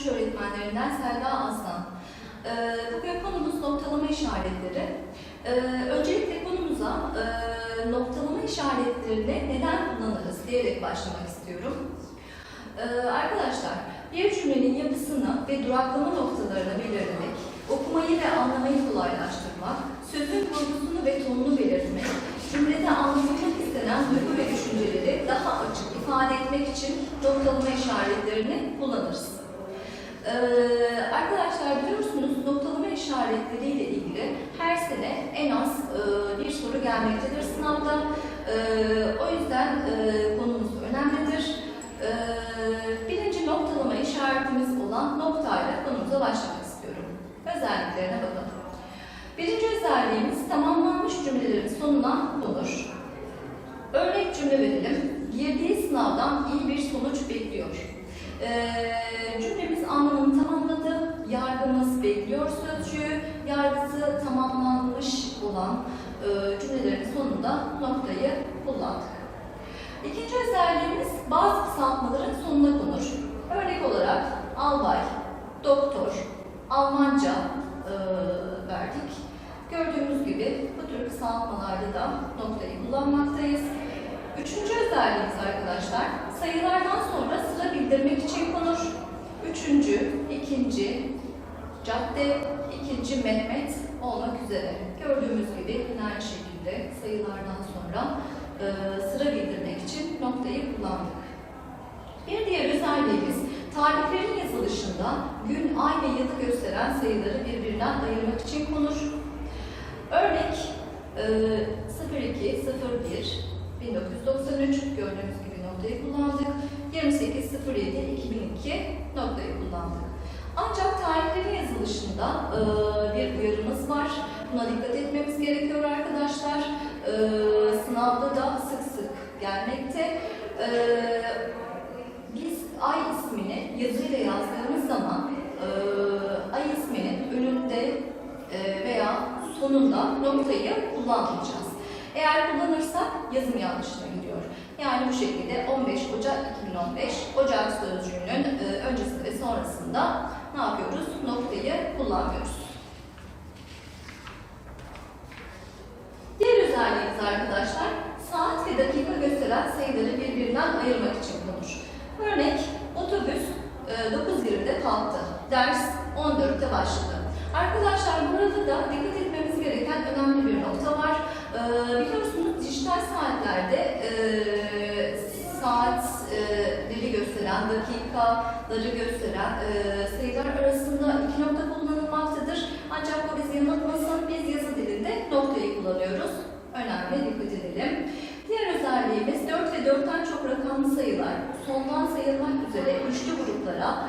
Türkçe öğretmenlerinden Selda Aslan. Ee, bugün konumuz noktalama işaretleri. Ee, öncelikle konumuza e, noktalama işaretlerini neden kullanırız diyerek başlamak istiyorum. Ee, arkadaşlar, bir cümlenin yapısını ve duraklama noktalarını belirlemek, okumayı ve anlamayı kolaylaştırmak, sözün vurgusunu ve tonunu belirtmek, cümlede anlatılmak istenen duygu ve düşünceleri daha açık ifade etmek için noktalama işaretlerini kullanırız. Ee, arkadaşlar biliyorsunuz noktalama işaretleriyle ilgili her sene en az e, bir soru gelmektedir sınavda. Ee, o yüzden e, konumuz önemlidir. Ee, birinci noktalama işaretimiz olan noktayla konumuza başlamak istiyorum. Özelliklerine bakalım. Birinci özelliğimiz tamamlanmış cümlelerin sonuna konur. Örnek cümle verelim. Girdiği sınavdan iyi bir sonuç bekliyor. Ee, tamamladı. Bekliyor sözcüğü. Yargısı tamamlanmış olan e, cümlelerin sonunda noktayı kullandık. İkinci özelliğimiz bazı kısaltmaların sonuna konur. Örnek olarak albay, doktor, Almanca e, verdik. Gördüğümüz gibi bu tür kısaltmalarda da noktayı kullanmaktayız. Üçüncü özelliğimiz arkadaşlar, sayılardan sonra sıra bildirmek için konur. Üçüncü, ikinci, cadde, ikinci Mehmet olmak üzere. Gördüğümüz gibi yine aynı şekilde sayılardan sonra e, sıra bildirmek için noktayı kullandık. Bir diğer özelliğimiz, tarihlerin yazılışında gün, ay ve yılı gösteren sayıları birbirinden ayırmak için konur. Örnek e, 02, 01, 1993 gördüğünüz gibi noktayı kullandık. 28, 07, 2002 noktayı kullandık. Ancak tarihlerin yazılışında e, bir uyarımız var. Buna dikkat etmemiz gerekiyor arkadaşlar. E, sınavda da sık sık gelmekte. E, biz ay ismini yazıyla yazdığımız zaman e, ay isminin önünde e, veya sonunda noktayı kullanmayacağız. Eğer kullanırsak yazım yanlışına gidiyor. Yani bu şekilde 15 Ocak 2015 Ocak sözcüğünün öncesinde ve sonrasında ne yapıyoruz? Noktayı kullanmıyoruz. Diğer özelliğimiz arkadaşlar saat ve dakika gösteren sayıları birbirinden ayırmak için konur. Örnek otobüs e, 9.20'de kalktı. Ders 14'te başladı. Arkadaşlar burada da dikkat etmemiz gereken önemli bir nokta var. Ee, biliyorsunuz dijital saatlerde e, saatleri gösteren, dakikaları gösteren e, sayılar arasında iki nokta kullanılmaktadır. Ancak bu bizi yanıltmasın, biz yazı dilinde noktayı kullanıyoruz. Önemli, dikkat edelim. Diğer özelliğimiz 4 ve 4'ten çok rakamlı sayılar sondan sayılmak üzere üçlü gruplara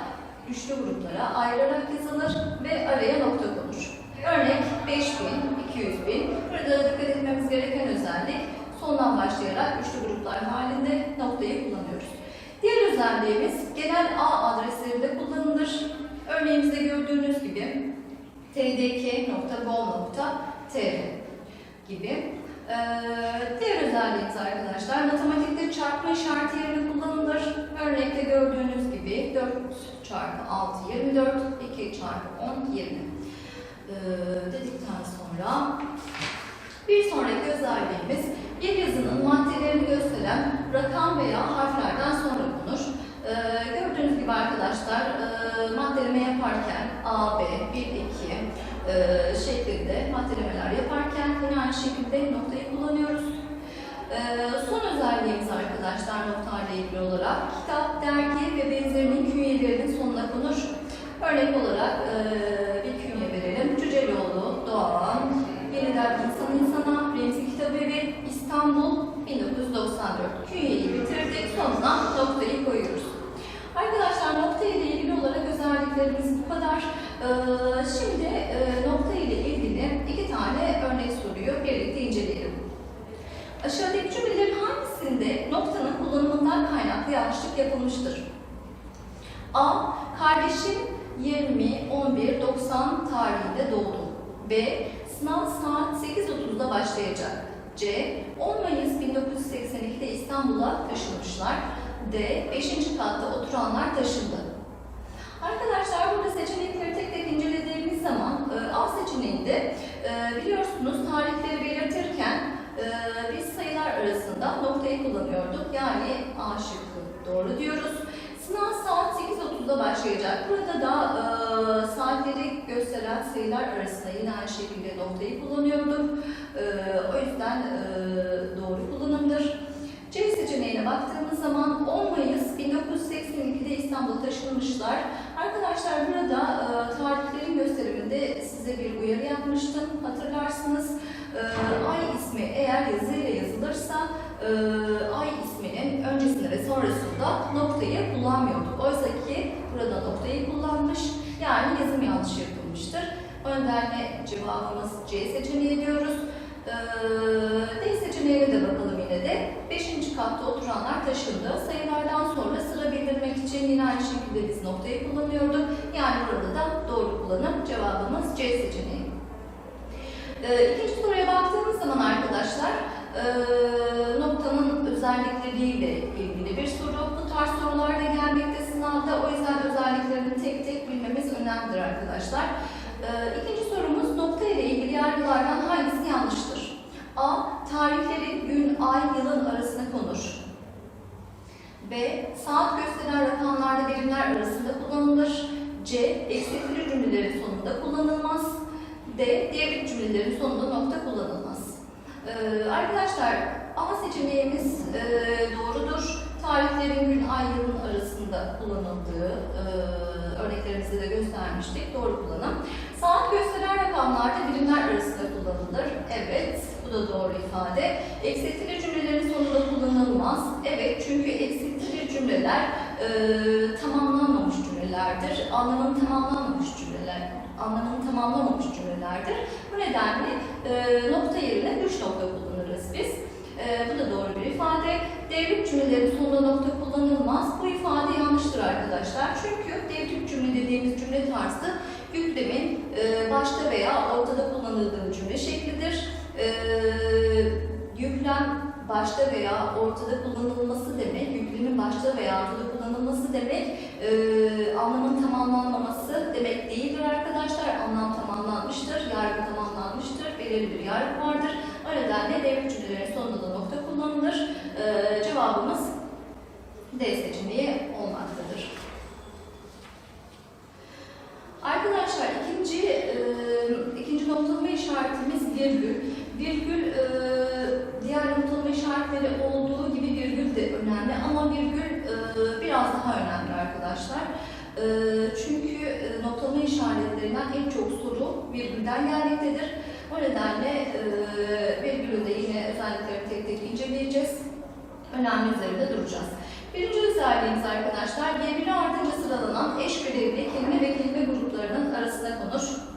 üçlü gruplara ayrılarak yazılır ve araya nokta konur. Örnek 5000, 200 bin. Burada dikkat etmemiz gereken özellik sondan başlayarak üçlü gruplar halinde noktayı kullanıyoruz. Diğer özelliğimiz genel ağ adreslerinde kullanılır. Örneğimizde gördüğünüz gibi tdk.gov.tr gibi. Ee, diğer özelliğimiz arkadaşlar matematikte çarpma işareti yerine kullanılır. Örnekte gördüğünüz gibi 4 çarpı 6 24, 2 çarpı 10 20 ee, dedikten sonra bir sonraki özelliğimiz bir yazının maddelerini gösteren rakam veya harflerden sonra konur. Ee, gördüğünüz gibi arkadaşlar e, maddeleme yaparken A, B, 1, 2 e, şeklinde maddelemeler yaparken yine aynı şekilde noktayı kullanıyoruz. E, son özelliğimiz arkadaşlar noktayla ilgili olarak kitap, dergi ve benzerinin künyelerinin sonuna konur. Örnek olarak e, bir künye verelim. Cüceloğlu, Doğan, Yeniden İnsan İnsana, Remzi Kitabı ve İstanbul 1994. Künyeyi bitirdik. Sonuna noktayı koyuyoruz. Arkadaşlar nokta ile ilgili olarak özelliklerimiz bu kadar. Ee, şimdi e, nokta ile ilgili iki tane örnek soruyu birlikte inceleyelim. Aşağıdaki cümlelerin hangisinde noktanın kullanımından kaynaklı yanlışlık yapılmıştır? A. Kardeşim 20-11-90 tarihinde doğdu. B. Sınav saat 8.30'da başlayacak. C. 10 Mayıs 1982'de İstanbul'a taşınmışlar. D. 5. katta oturanlar taşındı. Arkadaşlar burada seçenekleri tek tek incelediğimiz zaman e, A seçeneğinde e, biliyorsunuz tarihleri belirtirken e, biz sayılar arasında noktayı kullanıyorduk. Yani A şıkkı doğru diyoruz. Sınav saat 8.30'da başlayacak. Burada da e, saatleri gösteren sayılar arasında yine aynı şekilde noktayı kullanıyorduk. E, o yüzden e, doğru kullanımdır. C seçeneğine baktığımız zaman 10 Mayıs 1982'de İstanbul'a taşınmışlar. Arkadaşlar burada e, tarihlerin gösteriminde size bir uyarı yapmıştım. Hatırlarsınız e, ay ismi eğer yazıyla yazılırsa e, ay isminin öncesinde ve sonrasında noktayı kullanmıyorduk. Oysa ki burada noktayı kullanmış. Yani yazım yanlış yapılmıştır. O nedenle cevabımız C seçeneği diyoruz. Ee, D seçeneğine de bakalım yine de. Beşinci katta oturanlar taşındı. Sayılardan sonra sıra bildirmek için yine aynı şekilde biz noktayı kullanıyorduk. Yani burada da doğru kullanım cevabımız C seçeneği. Ee, ikinci soruya baktığımız zaman arkadaşlar e, noktanın özellikleriyle ilgili bir soru. Bu tarz sorular da gelmekte sınavda. O yüzden özelliklerini tek tek bilmemiz önemlidir arkadaşlar. Ee, ikinci sorumuz nokta ile ilgili yargılardan hangisi yanlıştır? A. Tarihleri gün, ay, yılın arasına konur. B. Saat gösteren rakamlarda birimler arasında kullanılır. C. Eksiltili cümlelerin sonunda kullanılmaz. D. Diğer cümlelerin sonunda nokta kullanılmaz. Ee, arkadaşlar A seçeneğimiz e, doğrudur. Tarihlerin gün, ay, yılın arasında kullanıldığı e, örneklerimizde de göstermiştik. Doğru kullanım. Saat gösteren rakamlarda birimler arasında kullanılır. Evet, da doğru ifade. Eksiltili cümlelerin sonunda kullanılmaz. Evet, çünkü eksiltili cümleler e, tamamlanmamış cümlelerdir. Anlamını tamamlanmamış cümleler, anlamını tamamlamamış cümlelerdir. Bu nedenle e, nokta yerine üç nokta kullanırız biz. E, bu da doğru bir ifade. Devrik cümlelerin sonunda nokta kullanılmaz. Bu ifade yanlıştır arkadaşlar. Çünkü devrik cümle dediğimiz cümle tarzı yüklemin e, başta veya ortada kullanıldığı cümle şeklidir. E, yüklem başta veya ortada kullanılması demek, yüklemin başta veya ortada kullanılması demek, e, anlamın tamamlanmaması demek değildir arkadaşlar. Anlam tamamlanmıştır, yargı tamamlanmıştır, belirli bir yargı vardır. O nedenle devrik cümlelerin sonunda da nokta kullanılır. E, cevabımız D seçeneği olmaktadır. Arkadaşlar ikinci e, ikinci noktalama işaretimiz virgül. Virgül e, diğer noktalama işaretleri olduğu gibi virgül de önemli ama virgül e, biraz daha önemli arkadaşlar. E, çünkü e, noktalama işaretlerinden en çok soru virgülden gelmektedir. O nedenle e, virgülün de yine özelliklerini tek tek inceleyeceğiz. Önemli üzerinde duracağız. Birinci özelliğimiz arkadaşlar, birbiri ardınca sıralanan eş görevli kelime ve kelime gruplarının arasına konur.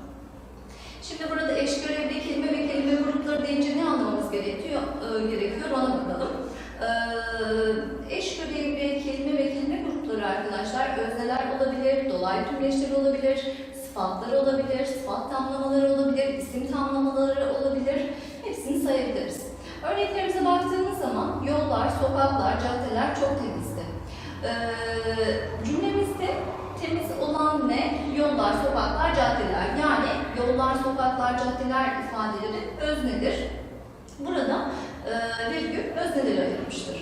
Şimdi burada eş görevli kelime ve kelime grupları deyince ne anlamamız gerekiyor, e, gerekiyor ona bakalım. E, eş görevli kelime ve kelime grupları arkadaşlar özneler olabilir, dolaylı tümleçler olabilir, sıfatlar olabilir, sıfat tamlamaları olabilir, isim tamlamaları olabilir. Hepsini sayabiliriz. Örneklerimize baktığımız zaman yollar, sokaklar, caddeler çok temizdi. Ee, cümlemizde temiz olan ne? Yollar, sokaklar, caddeler. Yani yollar, sokaklar, caddeler ifadeleri öznedir. Burada e, virgül özneleri ayırmıştır.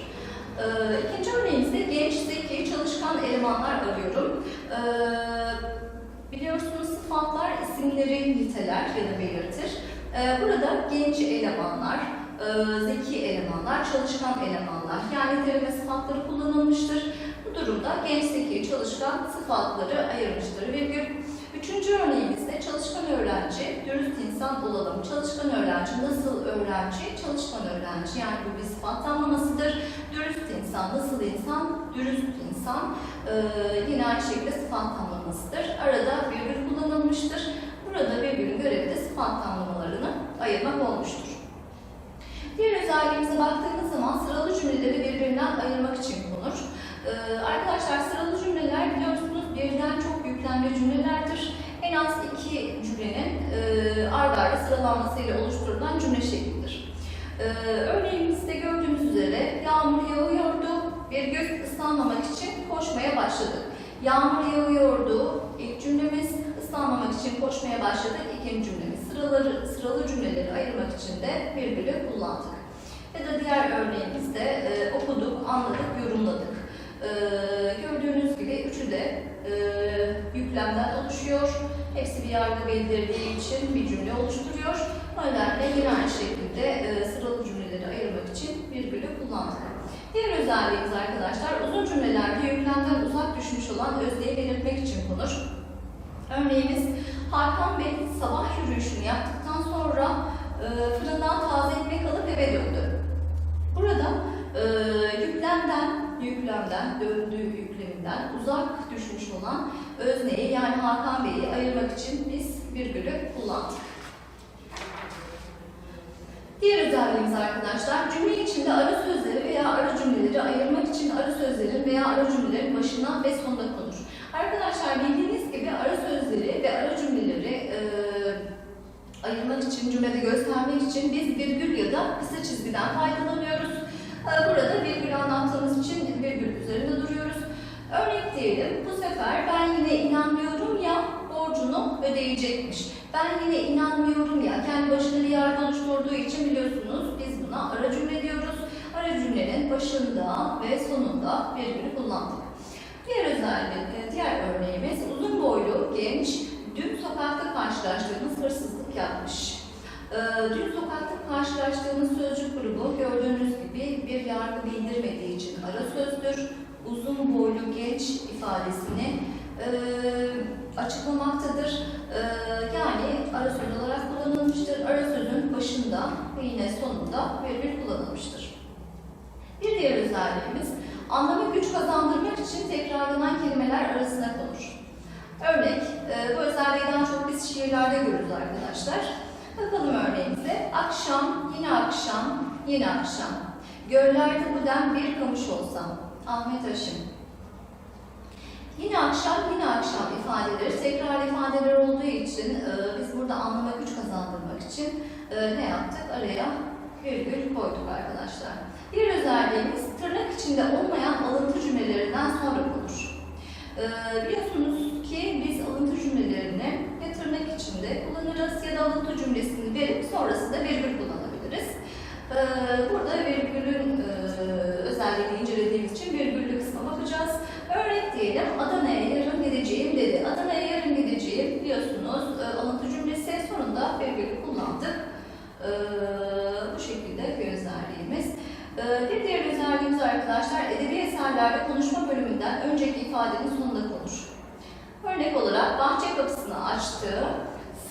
E, ikinci örneğimizde genç, zeki, çalışkan elemanlar arıyorum. E, biliyorsunuz sıfatlar isimleri niteler ya da belirtir. E, burada genç elemanlar, e, zeki elemanlar, çalışkan elemanlar yani niteleme sıfatları kullanılmıştır. Bu durumda genç, zeki, çalışkan sıfatları ayırmıştır. Virgül. Üçüncü örneğimizde çalışkan öğrenci, dürüst insan olalım. Çalışkan öğrenci nasıl öğrenci? Çalışkan öğrenci yani bu bir sıfat tamlamasıdır. Dürüst insan, nasıl insan? Dürüst insan. Ee, yine aynı şekilde sıfat tamlamasıdır. Arada virgül kullanılmıştır. Burada virgülün görevi de sıfat tamlamalarını ayırmak olmuştur. Diğer özelliğimize baktığımız zaman sıralı cümleleri birbirinden ayırmak için konur. Ee, arkadaşlar sıralı cümleler biliyorsunuz birden çok yüklemli cümlelerdir. En az iki cümlenin e, ard arda sıralanmasıyla oluşturulan cümle şeklidir. Ee, örneğimizde gördüğünüz üzere yağmur yağıyordu, bir gün ıslanmamak için koşmaya başladık. Yağmur yağıyordu. İlk cümlemiz ıslanmamak için koşmaya başladık. İkinci cümlemiz sıraları, sıralı cümleleri ayırmak için de virgülü kullandık. Ya da diğer örneğimizde e, okuduk, anladık, yorumladık. E, gördüğünüz gibi üçü de e, yüklemden oluşuyor. Hepsi bir yargı bildirdiği için bir cümle oluşturuyor. O nedenle yine aynı şekilde e, sıralı cümleleri ayırmak için virgülü kullandık. Diğer özelliğimiz arkadaşlar uzun cümlelerde yüklemden uzak düşmüş olan özneyi belirtmek için konur. Örneğimiz Hakan Bey sabah yürüyüşünü yaptıktan sonra e, fırından taze ekmek alıp eve döndü. Burada e, yüklemden, yüklemden, döndüğü yükleminden uzak düşmüş olan özneyi yani Hakan Bey'i ayırmak için biz virgülü kullandık. Diğer özelliğimiz arkadaşlar, cümle içinde ara sözleri veya ara cümleleri ayırmak için ara sözlerin veya ara cümlelerin başına ve sonuna konur. Arkadaşlar bildiğiniz gibi ara sözleri ve ara cümleleri e, ayırmak için, cümlede göstermek için biz virgül ya da kısa çizgiden faydalanıyoruz. E, burada virgül anlattığımız için üzerinde duruyoruz. Örnek diyelim, bu sefer ben yine inanmıyorum ya borcunu ödeyecekmiş. Ben yine inanmıyorum ya kendi başına bir yargı oluşturduğu için biliyorsunuz biz buna ara cümle diyoruz. Ara cümlenin başında ve sonunda virgülü kullandık. Diğer özellik, e, diğer örneğimiz uzun boylu genç dün sokakta karşılaştığımız hırsızlık yapmış. Ee, Dün sokakta karşılaştığımız sözcük grubu gördüğünüz gibi bir yargı bildirmediği için ara sözdür. Uzun boylu genç ifadesini e, açıklamaktadır. E, yani ara söz olarak kullanılmıştır. Ara sözün başında ve yine sonunda virgül kullanılmıştır. Bir diğer özelliğimiz anlamı güç kazandırmak için tekrarlanan kelimeler arasına konur. Örnek, e, bu özelliği daha çok biz şiirlerde görürüz arkadaşlar. Bakalım örneğimize. Akşam, yine akşam, yine akşam. Göllerde buden bir kamış olsam. Ahmet Aşım. Yine akşam, yine akşam ifadeleri tekrar ifadeler olduğu için e, biz burada anlama güç kazandırmak için e, ne yaptık? Araya virgül koyduk arkadaşlar. Bir özelliğimiz tırnak içinde olmayan alıntı cümlelerinden sonra konur. E, biliyorsunuz ki biz alıntı cümlelerini içinde kullanırız ya da alıntı cümlesini verip sonrasında virgül kullanabiliriz. E, burada virgülün e, özelliğini incelediğimiz için virgüllü kısma bakacağız. Örnek diyelim Adana'ya yarın gideceğim dedi. Adana'ya yarın gideceğim biliyorsunuz e, alıntı cümlesi sonunda virgülü kullandık. E, bu şekilde bir özelliğimiz. E, bir diğer özelliğimiz arkadaşlar edebi eserlerde konuşma bölümünden önceki ifadenin sonunda konur. Örnek olarak bahçe kapısını açtı.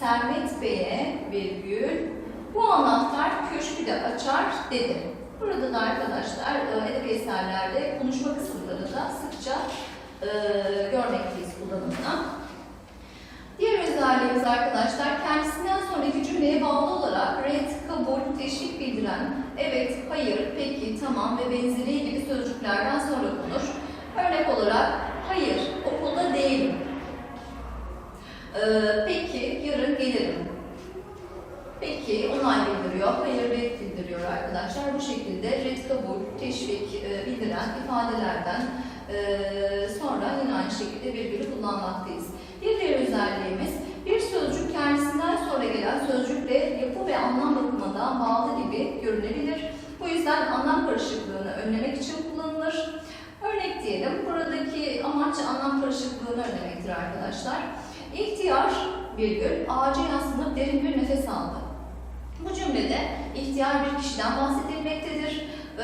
Sermet Bey'e virgül bu anahtar köşkü de açar dedi. Burada da arkadaşlar e, edebi eserlerde konuşma kısımlarında sıkça e, görmekteyiz kullanımını. Diğer özelliğimiz arkadaşlar kendisinden sonraki cümleye bağlı olarak red, kabul, teşvik bildiren evet, hayır, peki, tamam ve benzeri gibi sözcüklerden sonra konur. Örnek olarak hayır, okulda değilim. E, peki, yarın gelirim. Peki, onay bildiriyor, hayır red bildiriyor arkadaşlar. Bu şekilde red kabul, teşvik e, bildiren ifadelerden e, sonra yine aynı şekilde virgülü kullanmaktayız. Bir diğer özelliğimiz bir sözcük kendisinden sonra gelen sözcükle yapı ve anlam bakımından bağlı gibi görünebilir. Bu yüzden anlam karışıklığını önlemek için kullanılır. Örnek diyelim, buradaki amaç anlam karışıklığını önlemektir arkadaşlar. İhtiyar virgül ağaca yaslanıp derin bir nefes aldı. Bu cümlede ihtiyar bir kişiden bahsedilmektedir. Ee,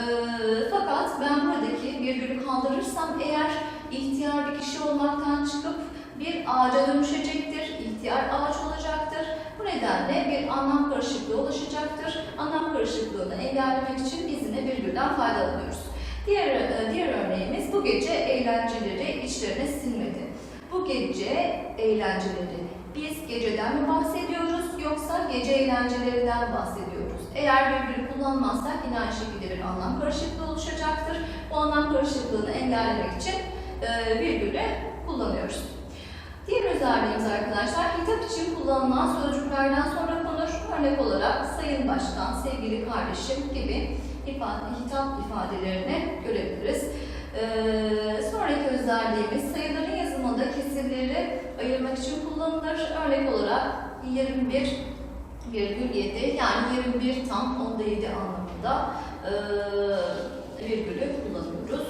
fakat ben buradaki virgülü kaldırırsam eğer ihtiyar bir kişi olmaktan çıkıp bir ağaca dönüşecektir, ihtiyar ağaç olacaktır. Bu nedenle bir anlam karışıklığı oluşacaktır. Anlam karışıklığını engellemek için biz yine virgülden faydalanıyoruz. Diğer, e, diğer örneğimiz bu gece eğlenceleri içlerine sinmedi. Bu gece eğlenceleri biz geceden mi bahsediyoruz yoksa gece eğlencelerinden bahsediyoruz? Eğer virgül kullanmazsak yine aynı şekilde bir anlam karışıklığı oluşacaktır. Bu anlam karışıklığını engellemek için e, kullanıyoruz. Diğer özelliğimiz arkadaşlar hitap için kullanılan sözcüklerden sonra konur. Örnek olarak sayın başkan, sevgili kardeşim gibi ifade, hitap ifadelerini görebiliriz. Ee, sonraki özelliğimiz yazımı ayırmak için kullanılır. Örnek olarak 21 virgül 7 yani 21 tam onda 7 anlamında e, virgülü kullanıyoruz.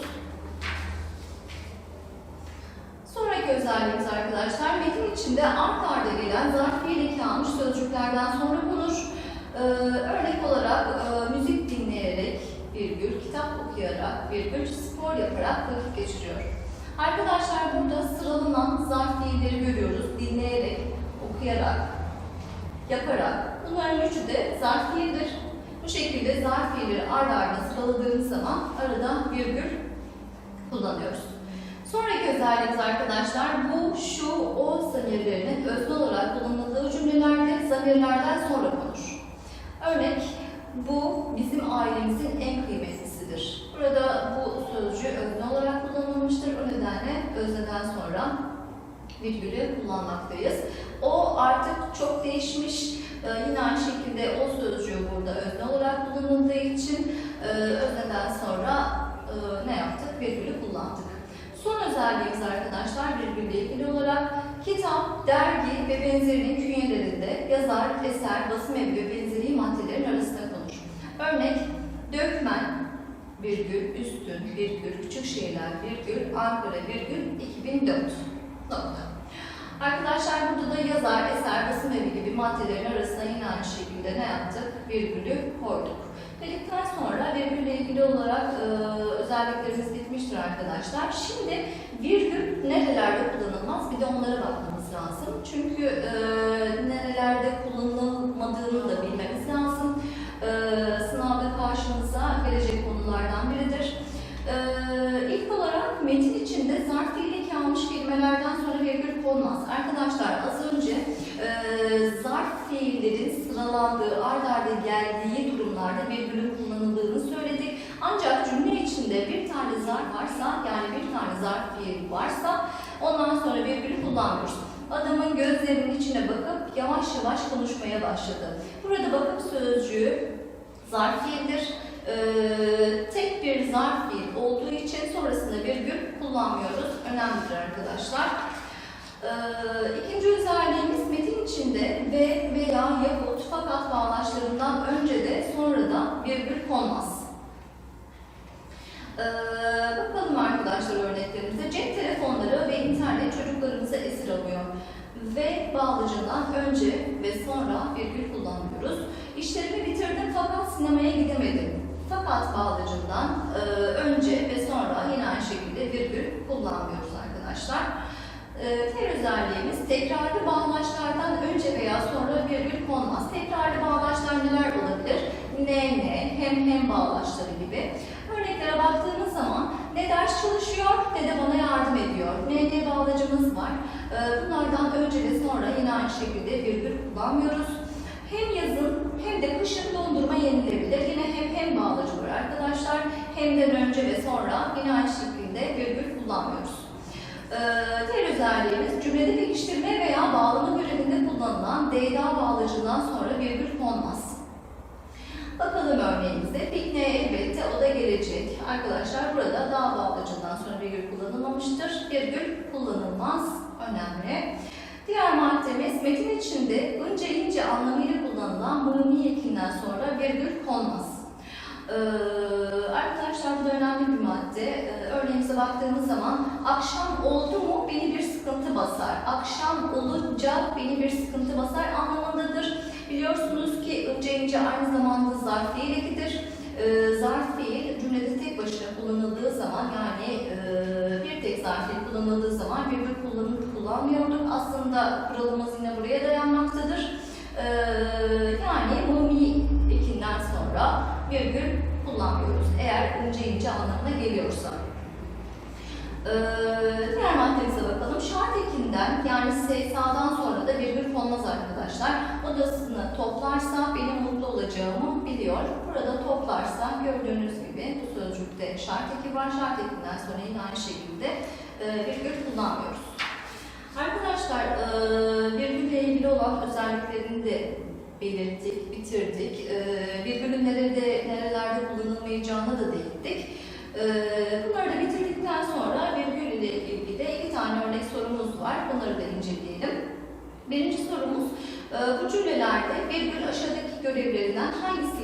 Sonraki özelliğimiz arkadaşlar metin içinde art arda gelen zarf fiil almış sözcüklerden sonra bulunur. Ee, örnek olarak e, müzik dinleyerek virgül, kitap okuyarak virgül, spor yaparak vakit geçiriyor. Arkadaşlar burada sıralanan zarf fiilleri görüyoruz. Dinleyerek, okuyarak, yaparak. Bunların üçü de zarf fiildir. Bu şekilde zarf fiilleri arda arda sıraladığımız zaman arada virgül kullanıyoruz. Sonraki özelliğimiz arkadaşlar bu, şu, o zamirlerinin özne olarak kullanıldığı cümlelerde zamirlerden sonra konur. Örnek, bu bizim ailemizin en kıymetlisidir. Burada bu sözcüğü özne olarak kullanılmıştır. O nedenle özneden sonra virgülü kullanmaktayız. O artık çok değişmiş. Ee, yine aynı şekilde o sözcüğü burada özne olarak kullanıldığı için e, özneden sonra e, ne yaptık? Virgülü kullandık. Son özelliğimiz arkadaşlar virgülle ilgili olarak kitap, dergi ve benzerinin künyelerinde yazar, eser, basım evi ve benzeri maddelerin arasında konur. Örnek dökmen, virgül, üstün, virgül, küçük şehirler, virgül, Ankara, virgül, 2004 nokta. Arkadaşlar burada da yazar, eser, basım evi gibi maddelerin arasına yine aynı şekilde ne yaptık? Virgülü koyduk. Dedikten sonra virgülle ilgili olarak e, özelliklerimiz bitmiştir arkadaşlar. Şimdi virgül nerelerde kullanılmaz bir de onlara bakmamız lazım. Çünkü e, nerelerde kullanılmadığını da bilmemiz lazım. E, sınavda karşımıza gelecek konulardan biridir. E, ilk olarak metin içinde zarf fiili almış kelimelerden sonra konmaz. Arkadaşlar az önce e, zarf fiillerin sıralandığı, ard arda geldiği durumlarda virgülün kullanıldığını söyledik. Ancak cümle içinde bir tane zarf varsa, yani bir tane zarf fiil varsa ondan sonra virgülü kullanmıyoruz. Adamın gözlerinin içine bakıp yavaş yavaş konuşmaya başladı. Burada bakıp sözcüğü zarf fiildir. Ee, tek bir zarf fiil olduğu için sonrasında virgül kullanmıyoruz. Önemlidir arkadaşlar. Ee, ikinci özelliğimiz metin içinde ve veya yahut fakat bağlaçlarından önce de sonra da virgül konmaz. Ee, bakalım arkadaşlar örneklerimize. Cep telefonları ve internet çocuklarımıza esir alıyor. Ve bağlacından önce ve sonra virgül kullanıyoruz. İşlerimi bitirdim fakat sinemaya gidemedim. Fakat bağlacından e, önce ve sonra yine aynı şekilde virgül kullanmıyoruz arkadaşlar. E, diğer özelliğimiz tekrarlı bağlaçlardan önce veya sonra virgül konmaz. Tekrarlı bağlaçlar neler olabilir? Ne ne, hem hem bağlaçları gibi. Örneklere baktığımız zaman ne ders çalışıyor ne de bana yardım ediyor. Ne ne bağlacımız var. E, bunlardan önce ve sonra yine aynı şekilde virgül kullanmıyoruz. Hem yazın hem de kışın dondurma yenilebilir. Yine hem hem bağlacı var arkadaşlar. Hemden önce ve sonra yine aynı şekilde virgül kullanmıyoruz. Ee, diğer özelliğimiz cümlede pekiştirme veya bağlama görevinde kullanılan DDA bağlacından sonra virgül konmaz. Bakalım örneğimize. Pikniğe elbette o da gelecek. Arkadaşlar burada dağ bağlacından sonra virgül kullanılmamıştır. Virgül kullanılmaz. Önemli. Diğer maddemiz metin içinde ince ince anlamıyla kullanılan mımi ekinden sonra virgül konmaz. Ee, arkadaşlar bu da önemli bir madde. Ee, örneğimize baktığımız zaman akşam oldu mu beni bir sıkıntı basar. Akşam olunca beni bir sıkıntı basar anlamındadır. Biliyorsunuz ki ince ince aynı zamanda zarf fiil ekidir. Ee, zarf fiil cümlede tek başına kullanıldığı zaman yani e, bir tek zarf fiil kullanıldığı zaman virgül kullanıp kullanmıyorduk. Aslında kuralımız yine buraya dayanmaktadır. Ee, yani mumi ekinden sonra virgül kullanmıyoruz. Eğer ince ince anlamına geliyorsa. Ee, diğer maddemize bakalım. Şart ekinden yani sağdan sonra da virgül konmaz arkadaşlar. Odasını toplarsa benim mutlu olacağımı biliyor. Burada toplarsa gördüğünüz gibi bu sözcükte şart eki var. Şart ekinden sonra yine aynı şekilde e, virgül kullanmıyoruz. Arkadaşlar e, virgülle ilgili olan özelliklerini de belirttik, bitirdik. E, 穿一。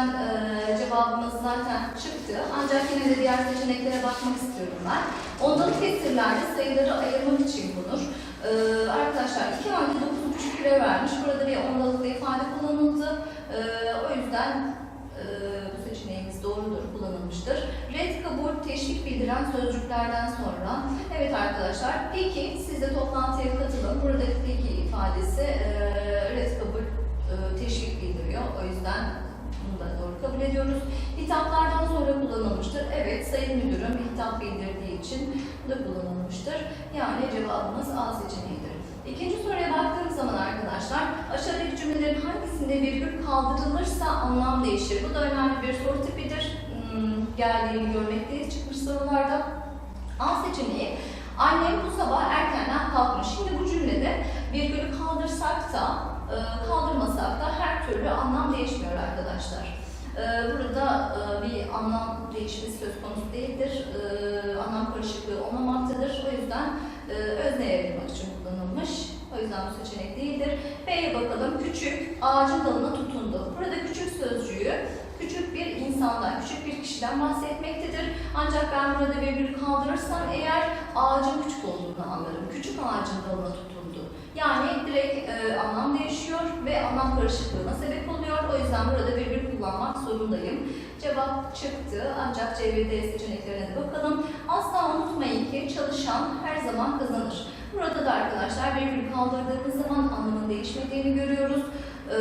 Yüzden e, cevabımız zaten çıktı. Ancak yine de diğer seçeneklere bakmak istiyorum ben. Ondalık kesirlerde sayıları ayırmak için bulunur. Ee, arkadaşlar 2 artı 9,5 kilo vermiş. Burada bir ondalıklı ifade kullanıldı. Ee, o yüzden e, bu seçeneğimiz doğrudur, kullanılmıştır. Red kabul, teşvik bildiren sözcüklerden sonra. Evet arkadaşlar, peki siz de toplantıya katılın. Buradaki peki ifadesi e, red kabul, e, teşvik bildiriyor. O yüzden kabul ediyoruz. Hitaplardan sonra kullanılmıştır. Evet, sayın müdürüm hitap bildirdiği için bu da kullanılmıştır. Yani cevabımız A seçeneğidir. İkinci soruya baktığımız zaman arkadaşlar, aşağıdaki cümlelerin hangisinde virgül kaldırılırsa anlam değişir. Bu da önemli bir soru tipidir. Hmm, geldiğini görmekteyiz çıkmış sorularda. A seçeneği, annem bu sabah erkenden kalkmış. Şimdi bu cümlede virgülü kaldırsak da, e, kaldırmasak da her türlü anlam değişmiyor arkadaşlar. E, Burada e, bir anlam değişimi söz konusu değildir. E, Anlam karışıklığı olmamaktadır. O yüzden e, özneye ayırmak için kullanılmış. O yüzden bu seçenek değildir. B'ye bakalım. Küçük, ağacın dalına tutundu. Burada küçük sözcüğü küçük bir insandan, küçük bir kişiden bahsetmektedir. Ancak ben burada virgül kaldırırsam eğer ağacın küçük olduğunu anlarım. Küçük ağacın dalına tutundu. Yani direkt e, anlam değişiyor ve anlam karışıklığına sebep oluyor. O yüzden burada virgül kullanmak zorundayım. Cevap çıktı ancak C ve D seçeneklerine de bakalım. Asla unutmayın ki çalışan her zaman kazanır. Burada da arkadaşlar virgül kaldırdığımız zaman anlamın değişmediğini görüyoruz. Ee,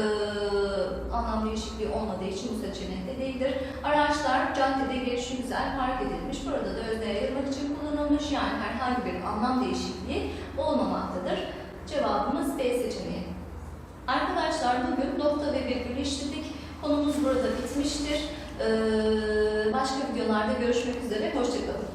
anlam değişikliği olmadığı için bu seçenekte değildir. Araçlar caddede gelişi güzel park edilmiş. Burada da özneye ayırmak için kullanılmış. Yani herhangi bir anlam değişikliği olmamaktadır. Cevabımız B seçeneği. Arkadaşlar bugün nokta ve virgülü işledik. Konumuz burada bitmiştir. Ee, başka videolarda görüşmek üzere. Hoşçakalın.